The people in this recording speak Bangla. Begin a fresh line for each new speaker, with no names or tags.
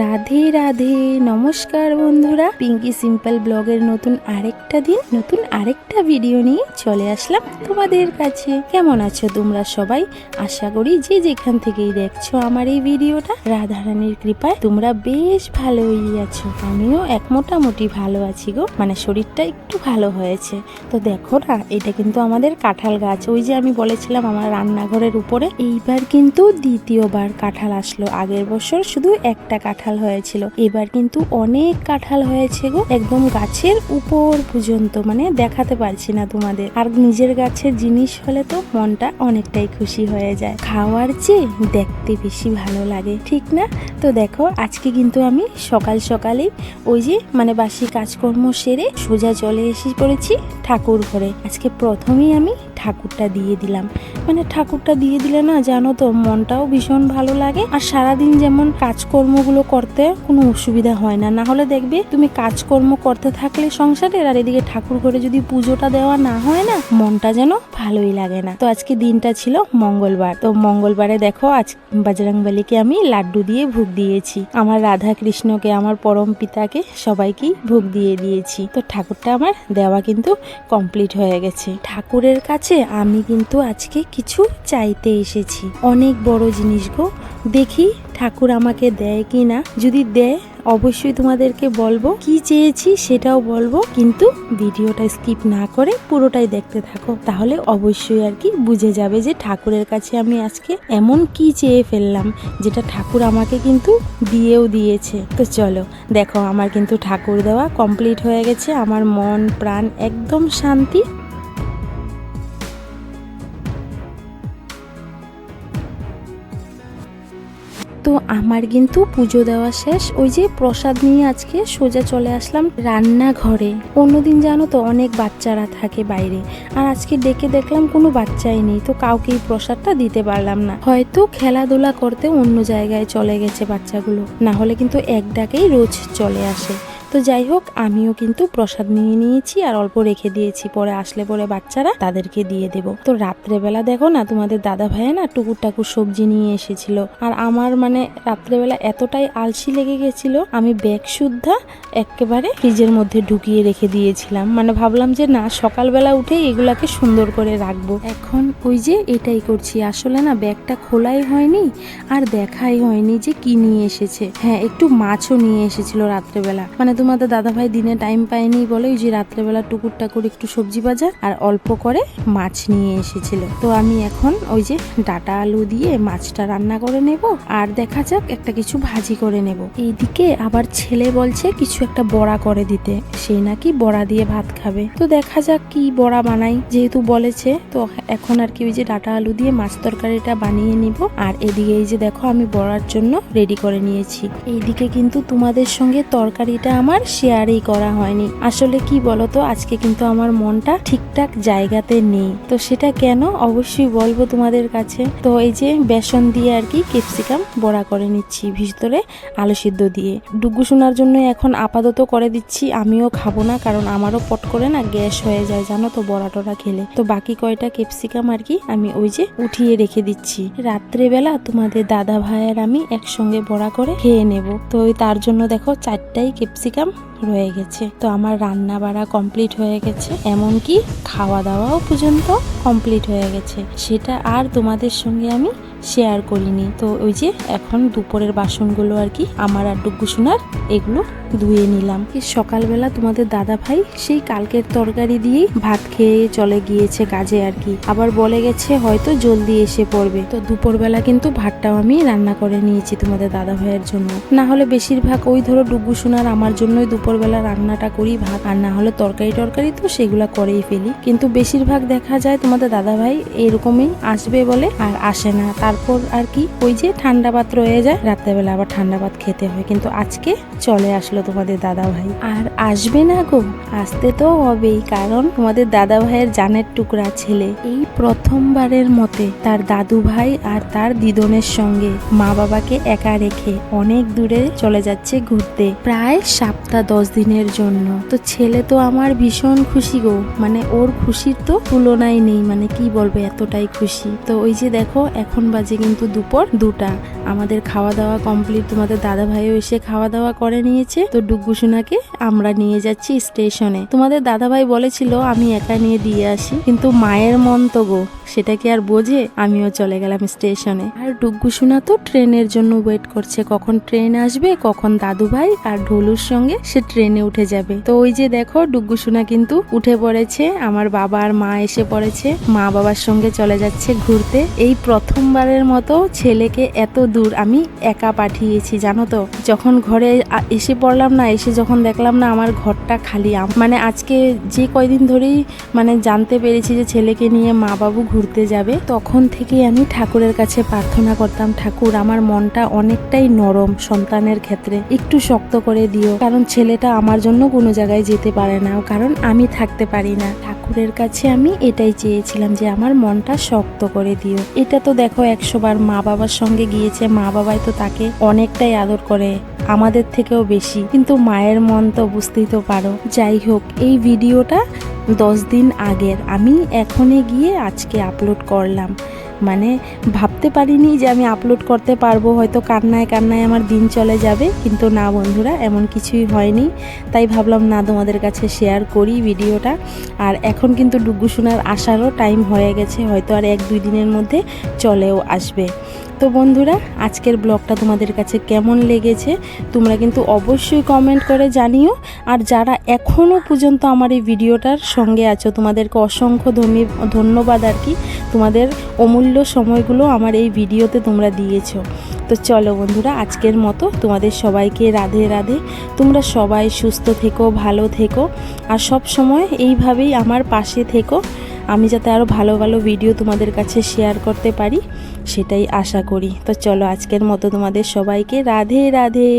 será রাধে রাধে। নমস্কার বন্ধুরা। পিঙ্কি সিম্পল ব্লগের নতুন আরেকটা দিন, নতুন আরেকটা ভিডিও নিয়ে চলে আসলাম তোমাদের কাছে। কেমন আছো তোমরা সবাই? আশা করি যে যেখান থেকেই দেখছ আমার এই ভিডিওটা, রাধারানীর কৃপায় তোমরা বেশ ভালোই আছো। আমিও এক মোটামুটি ভালো আছি গো। মানে শরীরটা একটু ভালো হয়েছে। তো দেখো না, এটা কিন্তু আমাদের কাঁঠাল গাছ। ওই যে আমি বলেছিলাম আমার রান্নাঘরের উপরে, এইবার কিন্তু দ্বিতীয়বার কাঁঠাল আসলো। আগের বছর শুধু একটা কাঁঠাল হয়েছিল। এবার কিন্তু অনেক কাঁঠাল হয়েছে গো। একদম গাছের উপর পর্যন্ত মানে দেখাতে পারছি না তোমাদের। আর নিজের গাছের জিনিস হলে তো মনটা অনেকটাই খুশি হয়ে যায়। খাওয়ার চেয়ে দেখতে বেশি ভালো লাগে, ঠিক না? তো দেখো, আজকে কিন্তু আমি সকাল সকালেই ওই যে মানে বাসি কাজকর্ম সেরে সোজা চলে এসে পড়েছি ঠাকুর ঘরে। আজকে প্রথমেই আমি ঠাকুরটা দিয়ে দিলাম। মানে ঠাকুরটা দিয়ে দিলে না জানো তো মনটাও ভীষণ ভালো লাগে। আর সারাদিন যেমন কাজকর্মগুলো করতে কোনো অসুবিধা হয় না। না হলে দেখবে তুমি কাজকর্ম করতে থাকলে সংসারের আর এদিকে ঠাকুর ঘরে যদি পুজোটা দেওয়া না হয় না, মনটা যেন ভালোই লাগে না। তো আজকে দিনটা ছিল মঙ্গলবার। তো মঙ্গলবারে দেখো আজ বাজরাংবালিকে আমি লাড্ডু দিয়ে ভোগ দিয়েছি। আমার রাধা কৃষ্ণকে আমার পরম পিতাকে সবাইকেই ভোগ দিয়ে দিয়েছি। তো ঠাকুরটা আমার দেওয়া কিন্তু কমপ্লিট হয়ে গেছে। ঠাকুরের কাছে আমি কিন্তু আজকে কিছু চাইতে এসেছি। অনেক বড় জিনিস গো। দেখি ঠাকুর আমাকে দেয় কি না যদি দেয়, অবশ্যই তোমাদেরকে বলব। কি চেয়েছি সেটাও বলব। কিন্তু ভিডিওটা স্কিপ না করে পুরোটাই দেখতে থাকো। তাহলে অবশ্যই আর কি বুঝে যাবে যে ঠাকুরের কাছে আমি আজকে এমন কি চেয়ে ফেললাম, যেটা ঠাকুর আমাকে কিন্তু দিয়েও দিয়েছে। তো চলো, দেখো, আমার কিন্তু ঠাকুর দেওয়া কমপ্লিট হয়ে গেছে। আমার মন, প্রাণ একদম শান্তি। তো আমার কিন্তু পুজো দেওয়া শেষ। ওই যে প্রসাদ নিয়ে আজকে সোজা চলে আসলাম রান্নাঘরে। অন্যদিন জানো তো অনেক বাচ্চারা থাকে বাইরে। আর আজকে ডেকে দেখলাম কোনো বাচ্চাই নেই, তো কাউকেই প্রসাদটা দিতে পারলাম না। হয়তো খেলাধুলা করতে অন্য জায়গায় চলে গেছে বাচ্চাগুলো। না হলে কিন্তু এক ডাকেই রোজ চলে আসে। তো যাই হোক, আমিও কিন্তু প্রসাদ নিয়ে নিয়েছি আর অল্প রেখে দিয়েছি। পরে আসলে পরে বাচ্চারা তাদেরকে দিয়ে দেব। তো রাত্রেবেলা দেখো না, তোমাদের দাদা ভাইয়া না টুকুর টাকুর সবজি নিয়ে এসেছিল। আর আমার মানে রাত্রেবেলা এতটাই আলসি লেগে গেছিল, আমি ব্যাগ শুদ্ধা একেবারে ফ্রিজের মধ্যে ঢুকিয়ে রেখে দিয়েছিলাম। মানে ভাবলাম যে না, সকালবেলা উঠে এগুলাকে সুন্দর করে রাখব। এখন ওই যে এটাই করছি, আসলে না ব্যাগটা খোলাই হয়নি আর দেখাই হয়নি যে কি নিয়ে এসেছে। হ্যাঁ একটু মাছও নিয়ে এসেছিল রাত্রেবেলা। মানে তোমাদের দাদা ভাই দিনে টাইম পায়নি বলে ওই যে রাত্রেবেলা টুকুর টাকুর একটু সবজি বাজার আর অল্প করে মাছ নিয়ে এসেছিল। তো আমি এখন ওই যে ডাটা আলু দিয়ে মাছটা রান্না করে নেব আর দেখা যাক একটা কিছু ভাজি করে নেব। এইদিকে আবার ছেলে বলছে কিছু একটা বড়া করে দিতে। সে নাকি বড়া দিয়ে ভাত খাবে। তো দেখা যাক কি বড়া বানাই। যেহেতু বলেছে, তো এখন আর কি ওই যে ডাটা আলু দিয়ে মাছ তরকারিটা বানিয়ে নিব। আর এদিকে এই যে দেখো আমি বড়ার জন্য রেডি করে নিয়েছি। এইদিকে কিন্তু তোমাদের সঙ্গে তরকারিটা আমার শেয়ারই করা হয়নি। আসলে কি বলতো, আজকে কিন্তু আমার মনটা ঠিকঠাক জায়গাতে নেই। তো সেটা কেন? অবশ্যই বলব তোমাদের কাছে। তো এই যে বেসন দিয়ে আর কি ক্যাপসিকাম বড়া করে নিচ্ছি ভিতরে আলু সিদ্ধ দিয়ে। ডুগু শোনার জন্য এখন আপাতত করে দিচ্ছি, আমিও খাব না কারণ আমারও পট করে না গ্যাস হয়ে যায়, জানো তো, বড়া টড়া খেলে। তো বাকি কয়টা ক্যাপসিকাম আর কি আমি ওই যে উঠিয়ে রেখে দিচ্ছি। রাত্রেবেলা তোমাদের দাদা ভাইয়ের আমি একসঙ্গে বড়া করে খেয়ে নেব। তো তার জন্য দেখো চারটাই ক্যাপসিকাম Assalamualaikum. রয়ে গেছে। তো আমার রান্না বাড়া কমপ্লিট হয়ে গেছে, এমনকি খাওয়া দাওয়াও পর্যন্ত কমপ্লিট হয়ে গেছে। সেটা আর তোমাদের সঙ্গে আমি শেয়ার করিনি। তো ওই যে এখন দুপুরের বাসনগুলো আর কি, আমার আর ডুগু সোনার, এগুলো ধুয়ে নিলাম। সকালবেলা তোমাদের দাদা ভাই সেই কালকের তরকারি দিয়েই ভাত খেয়ে চলে গিয়েছে কাজে আর কি। আবার বলে গেছে হয়তো জলদি এসে পড়বে। তো দুপুরবেলা কিন্তু ভাতটাও আমি রান্না করে নিয়েছি তোমাদের দাদা ভাইয়ের জন্য। না হলে বেশিরভাগ ওই ধরো ডুগু সোনার আমার জন্যই দুপুরবেলা রান্নাটা করি, ভাত আর না হলে তরকারি টরকারি তো সেগুলো করেই ফেলি। কিন্তু বেশিরভাগ দেখা যায় তোমাদের দাদা ভাই এরকমই আসবে বলে আর আসে না। তারপর আর কি, ওই যে ঠান্ডা ভাত রয়ে যায়, রাত্রেবেলা আবার ঠান্ডা ভাত খেতে হয়। কিন্তু আজকে চলে আসলো তোমাদের দাদা ভাই আর আসবে না গো, আসতে তো হবেই, কারণ তোমাদের দাদা ভাইয়ের জানের টুকরা ছেলে। এই প্রথমবারের মতে তার দাদু ভাই আর তার দিদনের সঙ্গে মা বাবাকে একা রেখে অনেক দূরে চলে যাচ্ছে ঘুরতে। প্রায় সপ্তাহ দশ দিনের জন্য। তো ছেলে তো আমার ভীষণ খুশি গো। মানে ওর খুশির তো তুলনাই নেই। মানে কি বলবে, এতটাই খুশি। তো ওই যে দেখো, এখন বাজে কিন্তু দুপুর দুটা। আমাদের খাওয়া দাওয়া কমপ্লিট তোমাদের দাদা ভাইও এসে খাওয়া দাওয়া করে নিয়েছে। তো ডুগ্গু সোনাকে আমরা নিয়ে যাচ্ছি স্টেশনে। তোমাদের দাদা ভাই বলেছিল, আমি একা নিয়ে দিয়ে আসি। কিন্তু মায়ের মন তো গো, সেটা কি আর বোঝে? আমিও চলে গেলাম স্টেশনে। আর ডুগ্গু সোনা তো ট্রেনের জন্য ওয়েট করছে। কখন ট্রেন আসবে, কখন দাদু ভাই আর ঢোলুর সঙ্গে সে ট্রেনে উঠে যাবে। তো ওই যে দেখো ডুগ্গু সোনা কিন্তু উঠে পড়েছে। আমার বাবা আর মা এসে পড়েছে। মা বাবার সঙ্গে চলে যাচ্ছে ঘুরতে। এই প্রথমবারের মতো ছেলেকে এত দূর আমি একা পাঠিয়েছি, জানো তো? যখন ঘরে এসে পড়লাম না, এসে যখন দেখলাম না আমার ঘরটা খালি মানে আজকে যে কয়দিন ধরেই মানে জানতে পেরেছি যে ছেলেকে নিয়ে মা বাবু ঘুরতে যাবে, তখন থেকে আমি ঠাকুরের কাছে প্রার্থনা করতাম, ঠাকুর, আমার মনটা অনেকটাই নরম সন্তানের ক্ষেত্রে। একটু শক্ত করে দিও। কারণ ছেলেটা আমার জন্য কোনো জায়গায় যেতে পারে না, কারণ আমি থাকতে পারি না। ঠাকুরের কাছে আমি এটাই চেয়েছিলাম যে আমার মনটা শক্ত করে দিও। এটা তো দেখো একশো বার মা বাবার সঙ্গে গিয়েছে, মা বাবাই তো তাকে অনেকটাই আদর করে, আমাদের থেকেও বেশি। কিন্তু মায়ের মন তো বুঝতেই তো পারো। যাই হোক, এই ভিডিওটা দশ দিন আগের। আমি এখনই গিয়ে আজকে আপলোড করলাম। মানে ভাবতে পারিনি যে আমি আপলোড করতে পারব। হয়তো কান্নায় কান্নায় আমার দিন চলে যাবে। কিন্তু না বন্ধুরা, এমন কিছুই হয়নি। তাই ভাবলাম, না, তোমাদের কাছে শেয়ার করি ভিডিওটা। আর এখন কিন্তু ডুগু শোনার আসারও টাইম হয়ে গেছে। হয়তো আর এক দুই দিনের মধ্যে চলেও আসবে। তো বন্ধুরা, আজকের ব্লগটা তোমাদের কাছে কেমন লেগেছে, তোমরা কিন্তু অবশ্যই কমেন্ট করে জানিও। আর যারা এখনও পর্যন্ত আমার এই ভিডিওটার সঙ্গে আছো, তোমাদেরকে অসংখ্য ধন্যি ধন্যবাদ আর কি, তোমাদের অমূল্য সময়গুলো আমার এই ভিডিওতে তোমরা দিয়েছ। তো চলো বন্ধুরা, আজকের মতো তোমাদের সবাইকে রাধে রাধে। তোমরা সবাই সুস্থ থেকো, ভালো থেকো, আর সব সময় এইভাবেই আমার পাশে থেকো। আমি যাতে আরও ভালো ভালো ভিডিও তোমাদের কাছে শেয়ার করতে পারি। সেটাই আশা করি। তো চলো আজকের মতো তোমাদের সবাইকে রাধে রাধে।